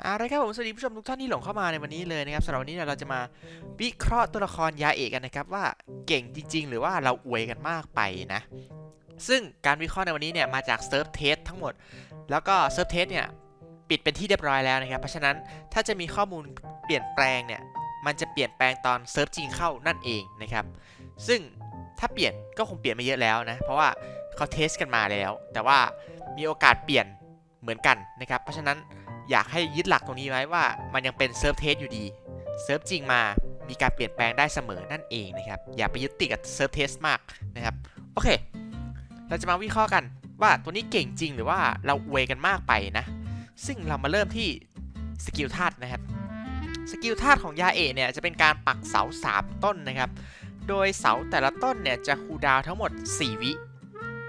เอาละครับผมสวัสดีผู้ชมทุกท่านที่หลงเข้ามาในวันนี้เลยนะครับสำหรับวันนี้เนี่ยเราจะมาวิเคราะห์ตัวละครยาเอกกันนะครับว่าเก่งจริง ๆ หรือว่าเราอวยกันมากไปนะ ซึ่งการวิเคราะห์ในวันนี้เนี่ยมาจากเซิร์ฟเทสทั้งหมด แล้วก็เซิร์ฟเทสเนี่ยปิดเป็นที่เรียบร้อยแล้วนะครับ เพราะฉะนั้นถ้าจะมีข้อมูลเปลี่ยนแปลงเนี่ยมันจะเปลี่ยนแปลงตอนเซิร์ฟจริงเข้านั่นเองนะครับซึ่งถ้าเปลี่ยนก็คงเปลี่ยนมาเยอะแล้วนะเพราะว่าเขาเทสกันมาแล้ว แต่ว่ามีโอกาสเปลี่ยนเหมือนกันนะครับเพราะฉะนั้น อยากให้ยึดหลักตรงนี้ไว้ว่ามันยังเป็นเซิร์ฟเทสอยู่ดีเซิร์ฟจริงมามีการเปลี่ยนแปลงได้เสมอนั่นเองนะครับ อย่าไปยึดติดกับเซิร์ฟเทสมากนะครับ โอเค เราจะมาวิเคราะห์กันว่าตัวนี้เก่งจริงหรือว่าเราอวยกันมากไปนะ ซึ่งเรามาเริ่มที่สกิลธาตุนะครับ สกิลธาตุของยาเอเนี่ยจะเป็นการปักเสา 3 ต้นนะครับ โดยเสาแต่ละต้นเนี่ยจะคูดาวทั้งหมด 4 วิ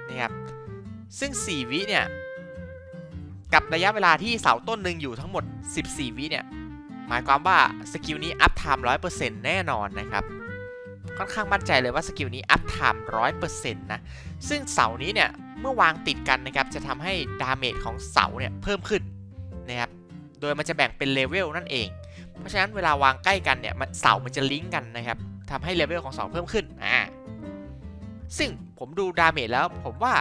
นะครับ ซึ่ง 4 วิเนี่ย กับระยะเวลาที่เสาต้นหนึ่งอยู่ทั้งหมด 14 วิเนี่ย หมายความว่าสกิลนี้อัพไทม์100%แน่นอนนะครับ ค่อนข้างมั่นใจเลยว่าสกิลนี้อัพไทม์100%นะ ซึ่งเสานี้เนี่ย เมื่อวางติดกันนะครับ จะทำให้ดาเมจของเสาเนี่ยเพิ่มขึ้นนะครับ โดยมันจะแบ่งเป็นเลเวลนั่นเอง เพราะฉะนั้นเวลาวางใกล้กันเนี่ยมันเสามันจะลิงก์กันนะครับทำให้เลเวลของเสาเพิ่มขึ้น อ่า ซึ่งผมดูดาเมจแล้วผมว่า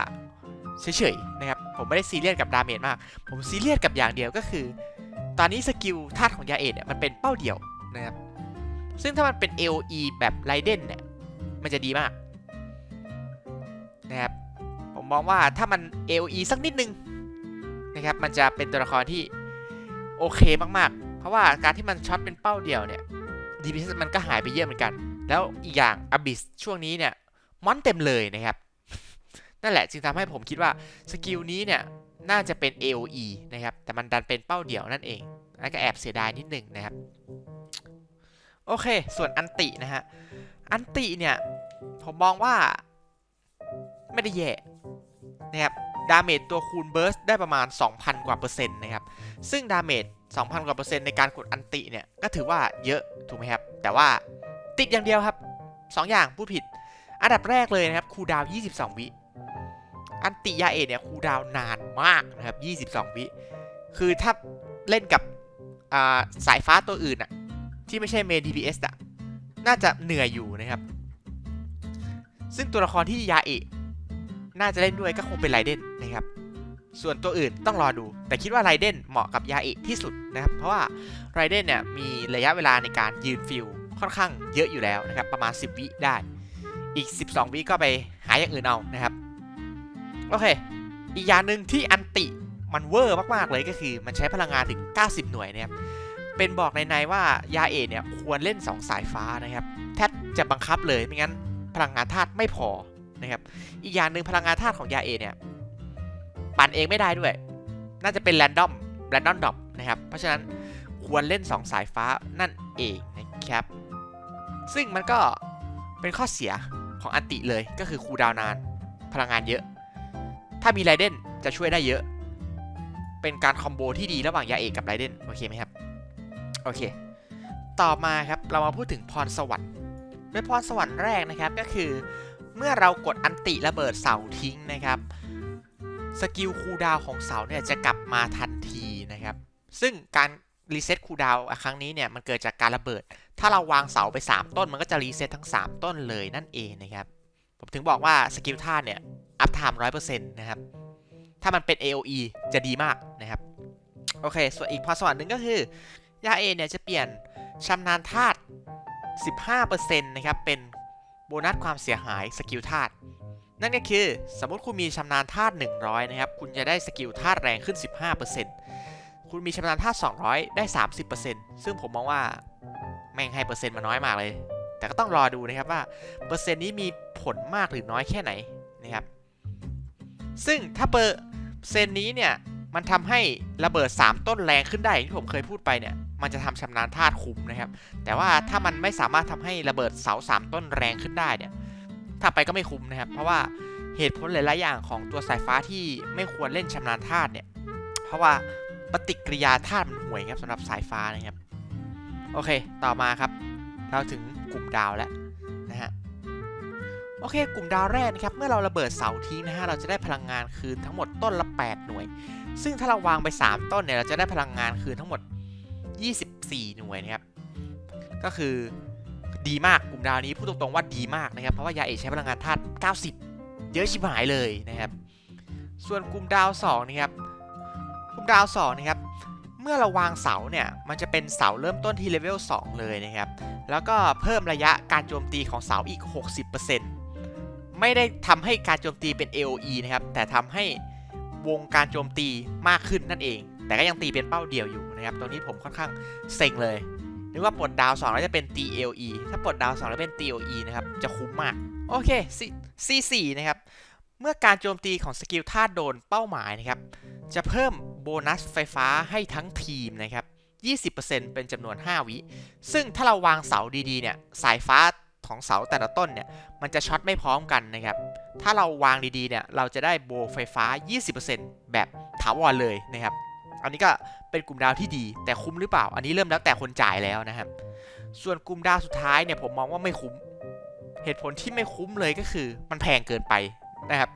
เฉยๆนะครับ ผมไม่ได้ซีเรียสกับดาเมจมาก ผมซีเรียสกับอย่างเดียวก็คือ ตอนนี้สกิลธาตุของยาเอทเนี่ยมันเป็นเป้าเดี่ยวนะครับ ซึ่งถ้ามันเป็น AOE แบบไรเดนเนี่ยมันจะดีมากนะครับผมมองว่าถ้ามัน AOE สักนิดนึงนะครับมันจะเป็นตัวละครที่โอเคมากๆ เพราะว่าการที่มันช็อตเป็นเป้าเดียวเนี่ย DPS มันก็หายไปเยอะเหมือนกัน แล้วอีกอย่าง Abyss ช่วงนี้เนี่ยมอนเต็มเลยนะครับ นั่นแหละจึงทำให้ผมคิดว่าสกิลนี้เนี่ยน่าจะเป็น AOE นะครับ แต่มันดันเป็นเป้าเดี่ยวนั่นเองนั่นก็แอบเสียดายนิดนึงนะครับ โอเค ส่วนอันตินะฮะ อันติเนี่ย ผมมองว่าไม่ได้แย่นะครับดาเมจตัวคูณเบิร์สได้ประมาณ 2,000 กว่าเปอร์เซ็นต์นะครับ ซึ่งดาเมจ 2,000 กว่าเปอร์เซ็นต์ในการกดอันติเนี่ย ก็ถือว่าเยอะถูกไหมครับ แต่ว่าติดอย่างเดียวครับ 2 อย่างพูดผิด อันดับแรกเลยนะครับคูดาว 22 วิ อันติยาเอเนี่ยคูดาวนานมากนะครับ 22 วิ คือถ้าเล่นกับาสายฟ้าตัวอื่นอะที่ไม่ใช่เมน DPS อะน่าจะเหนื่อยอยู่นะครับ ซึ่งตัวละครที่ยาเอะน่าจะเล่นด้วยก็คงเป็นไรเดนนะครับ ส่วนตัวอื่นต้องรอดู แต่คิดว่าไรเดนเหมาะกับยาเอะที่สุดนะครับ เพราะว่าไรเดนเนี่ยมีระยะเวลาในการยืนฟิลค่อนข้างเยอะอยู่แล้วนะครับ ประมาณ 10 วิได้ อีก 12 วิก็ไปหาอย่างอื่นเอานะครับ โอเค อีกอย่างหนึ่งที่อันติมันเวอร์มาก ๆ เลยก็คือมันใช้พลังงานถึง 90 หน่วยเนะครับเป็นบอกในในๆว่ายาเอเนี่ยควรเล่น 2 สายฟ้านะครับ แทบจะบังคับเลยไม่งั้นพลังงานธาตุไม่พอนะครับ อีกอย่างหนึ่งพลังงานธาตุของยาเอเนี่ยปั่นเองไม่ได้ด้วย น่าจะเป็นแรนดอมแรนดอมดรอปนะครับ เพราะฉะนั้นควรเล่น 2 สายฟ้านั่นเองนะครับ ซึ่งมันก็เป็นข้อเสียของอันติเลยก็คือคูดาวนานพลังงานเยอะ ถ้ามีไรเดนจะช่วยได้เยอะ เป็นการคอมโบที่ดีระหว่างยาเอกกับไรเดนโอเคไหมครับ โอเค ต่อมาครับเรามาพูดถึงพรสวรรค์โดยพรสวรรค์แรกนะครับก็คือ เมื่อเรากดอันติระเบิดเสาทิ้งนะครับสกิลคูดาวของเสาเนี่ยจะกลับมาทันทีนะครับ ซึ่งการรีเซ็ตคูดาวครั้งนี้เนี่ยมันเกิดจากการระเบิด ถ้าเราวางเสาไป 3 ต้นมันก็จะรีเซ็ตทั้ง 3 ต้นเลยนั่นเองนะครับ ผมถึงบอกว่าสกิลท่าเนี่ย อัพไทม์ร้อยเปอร์เซ็นต์นะครับ ถ้ามันเป็น AOE จะดีมากนะครับ โอเค ส่วนอีกพรสวรรค์หนึ่งก็คือยาเอเนี่ยจะเปลี่ยนชำนาญธาตุ 15%นะครับ เป็นโบนัสความเสียหายสกิลธาตุนั่นก็คือสมมติคุณมีชำนาญธาตุ100 นะครับ คุณจะได้สกิลธาตุแรงขึ้น 15%คุณมีชำนาญธาตุ200 ได้ 30%ซึ่งผมมองว่าแม่งให้เปอร์เซ็นต์มาน้อยมากเลย แต่ก็ต้องรอดูนะครับว่าเปอร์เซ็นต์นี้มีผลมากหรือน้อยแค่ไหน ซึ่งถ้าเปอร์เซนนี้เนี่ย มันทำให้ระเบิด 3 ต้นแรงขึ้นได้อย่างที่ผมเคยพูดไปเนี่ย มันจะทำชำนาญธาตุคุมนะครับ แต่ว่าถ้ามันไม่สามารถทำให้ระเบิดเสา 3 ต้นแรงขึ้นได้เนี่ยถ้าไปก็ไม่คุ้มนะครับ เพราะว่าเหตุผลหลายๆอย่างของตัวสายฟ้าที่ไม่ควรเล่นชำนาญธาตุเนี่ย เพราะว่าปฏิกิริยาธาตุมันห่วยครับสำหรับสายฟ้านะครับ โอเค ต่อมาครับ เราถึงกลุ่มดาวแล้ว โอเค กลุ่มดาวแรกนะครับ เมื่อเราระเบิดเสาทิ้งนะฮะ เราจะได้พลังงานคืนทั้งหมดต้นละ 8 หน่วย ซึ่งถ้าเราวางไป 3 ต้นเนี่ย เราจะได้พลังงานคืนทั้งหมด 24 หน่วยนะครับ ก็คือดีมาก กลุ่มดาวนี้พูดตรงๆว่าดีมากนะครับ เพราะว่ายาเอกใช้พลังงานธาตุ 90 เยอะชิบหายเลยนะครับ ส่วนกลุ่มดาว2นะครับ กลุ่มดาว2นะครับ เมื่อเราวางเสาเนี่ย มันจะเป็นเสาเริ่มต้นที่เลเวล2เลยนะครับ แล้วก็เพิ่มระยะการโจมตีของเสาอีก 60% ไม่ได้ทำให้การโจมตีเป็น AOE นะครับ แต่ทำให้วงการโจมตีมากขึ้นนั่นเอง แต่ก็ยังตีเป็นเป้าเดียวอยู่นะครับ ตรงนี้ผมค่อนข้างเซ็งเลย นึกว่าปลดดาว2แล้วจะเป็น TLE ถ้าปลดดาว2แล้วเป็น TLE นะครับ จะคุ้มมาก โอเค C4 นะครับ เมื่อการโจมตีของสกิลธาโดนเป้าหมายนะครับ จะเพิ่มโบนัสไฟฟ้าให้ทั้งทีมนะครับ20%เป็นจำนวน 5 วิ ซึ่งถ้าเราวางเสาดีๆ เนี่ย สายฟ้า ของเสาแต่ละต้นเนี่ยมันจะช็อตไม่พร้อมกันนะครับ ถ้าเราวางดีๆเนี่ยเราจะได้โบไฟฟ้า 20%แบบถาวรเลยนะครับ อันนี้ก็เป็นกลุ่มดาวที่ดีแต่คุ้มหรือเปล่า อันนี้เริ่มแล้วแต่คนจ่ายแล้วนะครับ ส่วนกลุ่มดาวสุดท้ายเนี่ยผมมองว่าไม่คุ้ม เหตุผลที่ไม่คุ้มเลยก็คือมันแพงเกินไปนะครับ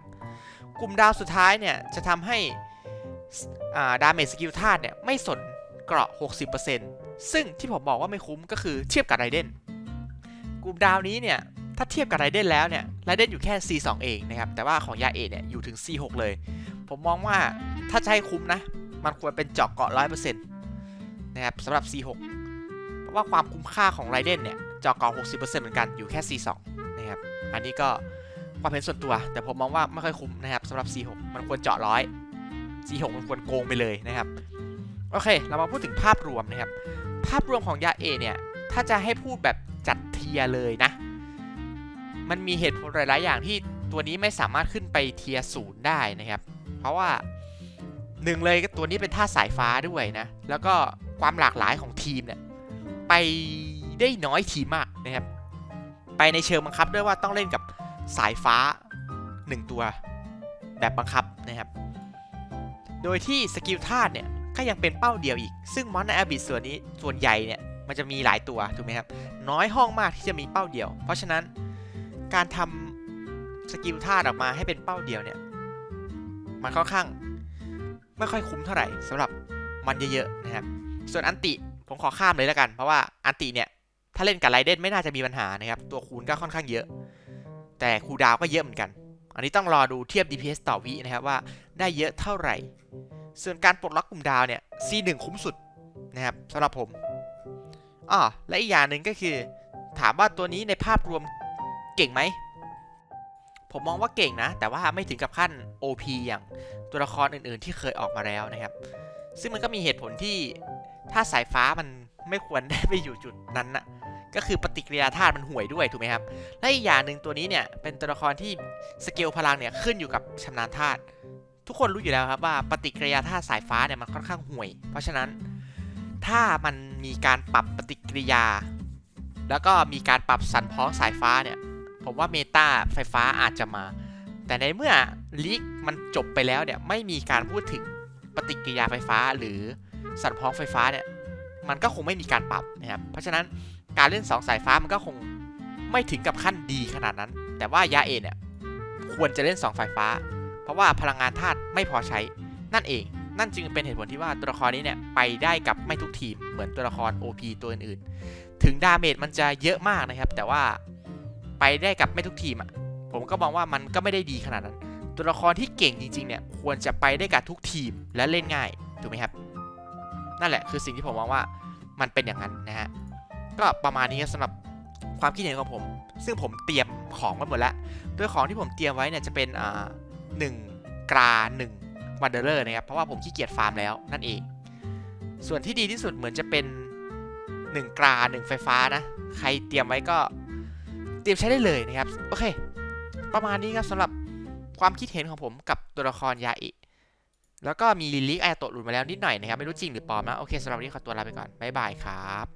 กลุ่มดาวสุดท้ายเนี่ยจะทำให้ดาเมจสกิลธาตุเนี่ยไม่สนเกราะ 60%ซึ่งที่ผมบอกว่าไม่คุ้มก็คือเทียบกับไรเดน กลุ่มดาวนี้เนี่ยถ้าเทียบกับไรเดนแล้วเนี่ยไรเดนอยู่แค่ C2 เองนะครับ แต่ว่าของยาเอเนี่ยอยู่ถึง C6 เลย ผมมองว่าถ้าจะให้คุ้มนะ มันควรเป็นเจาะเกาะ 100%นะครับสำหรับ C6 เพราะว่าความคุ้มค่าของไรเดนเนี่ยเจาะเกาะ 60%เหมือนกันอยู่แค่ C2 นะครับ อันนี้ก็ความเห็นส่วนตัว แต่ผมมองว่าไม่ค่อยคุ้มนะครับสำหรับ C6 มันควรเจาะร้อย C6 มันควรโกงไปเลยนะครับ โอเค เรามาพูดถึงภาพรวมนะครับ ภาพรวมของยาเอเนี่ย ถ้าจะให้พูดแบบ จัดเทียเลยนะ มันมีเหตุผลหลาย ๆ อย่างที่ตัวนี้ไม่สามารถขึ้นไปเทียศูนย์ได้นะครับ เพราะว่าหนึ่งเลยตัวนี้เป็นท่าสายฟ้าด้วยนะ แล้วก็ความหลากหลายของทีมเนี่ยไปได้น้อยทีมมากนะครับ ไปในเชิงบังคับด้วยว่าต้องเล่นกับสายฟ้า 1 ตัวแบบบังคับนะครับ โดยที่สกิลธาตุเนี่ยก็ยังเป็นเป้าเดียวอีก ซึ่งมอนในอบิสส่วนนี้ส่วนใหญ่เนี่ยมันจะมีหลายตัวถูกไหมครับ น้อยห้องมากที่จะมีเป้าเดียว เพราะฉะนั้นการทำสกิลธาตุออกมาให้เป็นเป้าเดียวเนี่ยมันค่อนข้างไม่ค่อยคุ้มเท่าไหร่สำหรับมันเยอะๆนะครับ ส่วนอันติผมขอข้ามเลยแล้วกัน เพราะว่าอันติเนี่ยถ้าเล่นกับไรเดนไม่น่าจะมีปัญหานะครับ ตัวคูณก็ค่อนข้างเยอะ แต่คูดาวก็เยอะเหมือนกัน อันนี้ต้องรอดูเทียบ DPS ต่อวินะครับว่าได้เยอะเท่าไหร่ ส่วนการปลดล็อกกลุ่มดาวเนี่ย C1 คุ้มสุดนะครับสำหรับผม อ๋อและอีกอย่างหนึ่งก็คือ ถามว่าตัวนี้ในภาพรวมเก่งไหม ผมมองว่าเก่งนะ แต่ว่าไม่ถึงกับขั้น OP อย่างตัวละครอื่นๆ ที่เคยออกมาแล้วนะครับ ซึ่งมันก็มีเหตุผลที่ถ้าสายฟ้ามันไม่ควรได้ไปอยู่จุดนั้นนะก็คือปฏิกิริยาธาตุมันห่วยด้วยถูกไหมครับ และอีกอย่างหนึ่งตัวนี้เนี่ยเป็นตัวละครที่สเกลพลังเนี่ยขึ้นอยู่กับชำนาญธาตุทุกคนรู้อยู่แล้วครับว่าปฏิกิริยาธาตุสายฟ้าเนี่ยมันค่อนข้างห่วย เพราะฉะนั้น ถ้ามันมีการปรับปฏิกิริยา แล้วก็มีการปรับสันพ้องสายฟ้าเนี่ย ผมว่าเมตาไฟฟ้าอาจจะมา แต่ในเมื่อลีกมันจบไปแล้วเนี่ยไม่มีการพูดถึงปฏิกิริยาไฟฟ้าหรือสันพ้องไฟฟ้าเนี่ยมันก็คงไม่มีการปรับนะครับ เพราะฉะนั้นการเล่น 2 สายฟ้ามันก็คงไม่ถึงกับขั้นดีขนาดนั้น แต่ว่ายาเอเนี่ยควรจะเล่น2ไฟฟ้า เพราะว่าพลังงานธาตุไม่พอใช้นั่นเอง นั่นจึงเป็นเหตุผลที่ว่าตัวละครนี้เนี่ยไปได้กับไม่ทุกทีมเหมือนตัวละคร OP ตัวอื่นๆ ถึงดาเมจมันจะเยอะมากนะครับ แต่ว่าไปได้กับไม่ทุกทีมอะผมก็มองว่ามันก็ไม่ได้ดีขนาดนั้น ตัวละครที่เก่งจริงๆเนี่ยควรจะไปได้กับทุกทีมและเล่นง่ายถูกไหมครับ นั่นแหละคือสิ่งที่ผมมองว่ามันเป็นอย่างนั้นนะฮะก็ประมาณนี้สำหรับความคิดเห็นของผม ซึ่งผมเตรียมของมาหมดแล้วโดยของที่ผมเตรียมไว้เนี่ยจะเป็นอ่าหนึ่งกราหนึ่ง วันเดอร์นะครับ เพราะว่าผมขี้เกียจฟาร์มแล้วนั่นเอง ส่วนที่ดีที่สุดเหมือนจะเป็น 1 กราหนึ่งไฟฟ้านะ ใครเตรียมไว้ก็เตรียมใช้ได้เลยนะครับ โอเค ประมาณนี้ครับสำหรับความคิดเห็นของผมกับตัวละครยาอิแล้วก็มีลิลิกไอโตะหลุดมาแล้วนิดหน่อยนะครับ ไม่รู้จริงหรือปลอมนะ โอเคสำหรับวันนี้ขอตัวลาไปก่อน บ๊ายบายครับ